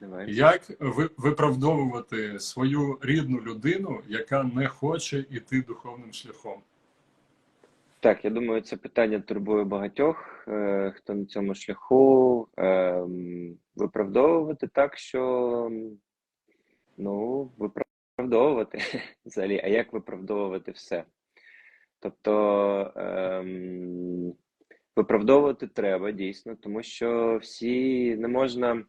Давай. Як виправдовувати свою рідну людину, яка не хоче йти духовним шляхом? Так, я думаю, це питання турбує багатьох, е, хто на цьому шляху. Ем, виправдовувати так, що ну, виправдовувати взагалі, а як виправдовувати все? Тобто ем, виправдовувати треба дійсно, тому що всі не можна.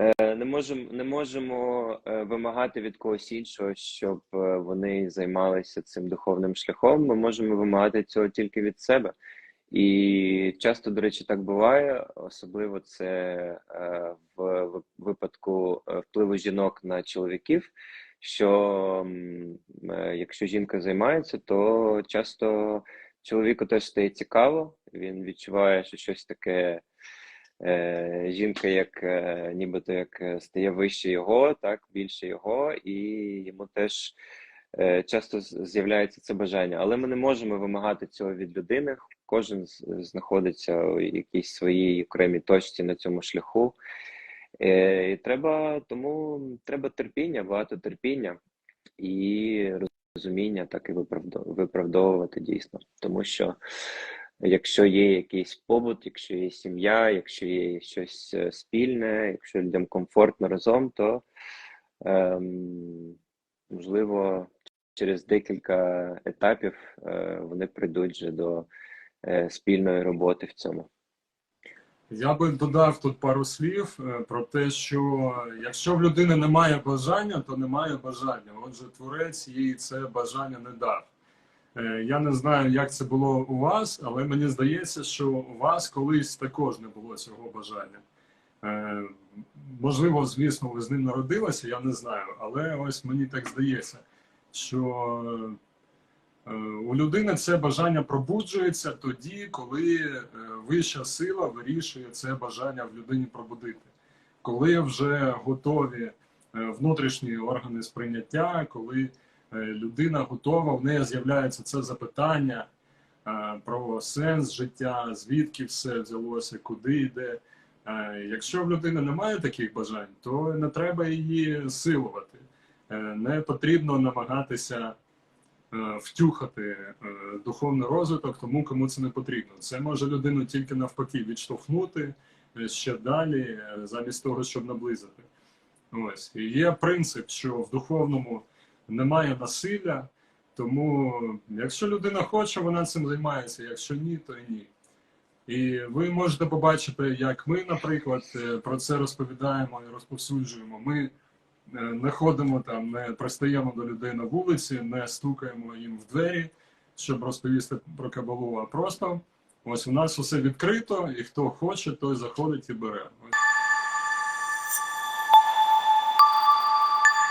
Е, Не можемо, не можемо вимагати від когось іншого, щоб е, вони займалися цим духовним шляхом. Ми можемо вимагати цього тільки від себе. І часто, до речі, так буває, особливо це е, в випадку впливу жінок на чоловіків. Що якщо жінка займається, то часто чоловіку теж стає цікаво, він відчуває, що щось таке е, жінка, як е, нібито як е, стає вище його, так більше його, і йому теж часто з'являється це бажання. Але ми не можемо вимагати цього від людини. Кожен знаходиться у якійсь своїй окремій точці на цьому шляху. І треба тому треба терпіння, багато терпіння і розуміння, так і виправдовувати дійсно. Тому що якщо є якийсь побут, якщо є сім'я, якщо є щось е, спільне, якщо людям комфортно разом, то ем, можливо через декілька етапів е, вони прийдуть вже до е, спільної роботи в цьому. Я би додав тут пару слів е, про те, що якщо в людини немає бажання, то немає бажання. Отже, творець їй це бажання не дав. Е, Я не знаю, як це було у вас, але мені здається, що у вас колись також не було цього бажання. Е, Можливо, звісно, ви з ним народилися, я не знаю, але ось мені так здається, що е, у людини це бажання пробуджується тоді, коли вища сила вирішує це бажання в людині пробудити, коли вже готові внутрішні органи сприйняття, коли людина готова, в неї з'являється це запитання е, про сенс життя, звідки все взялося, куди йде. Е, Якщо в людини немає таких бажань, то не треба її силувати. Е, Не потрібно намагатися е, втюхати е, духовний розвиток тому, кому це не потрібно. Це може людину тільки навпаки відштовхнути е, ще далі, е, замість того, щоб наблизити. Ось і є принцип, що в духовному немає насилля, тому якщо людина хоче, вона цим займається. Якщо ні, то ні. І ви можете побачити, як ми, наприклад, е, про це розповідаємо і розповсюджуємо. Ми не ходимо там, не пристаємо до людей на вулиці, не стукаємо їм в двері, щоб розповісти про кабалу, а просто ось у нас усе відкрито, і хто хоче, той заходить і бере.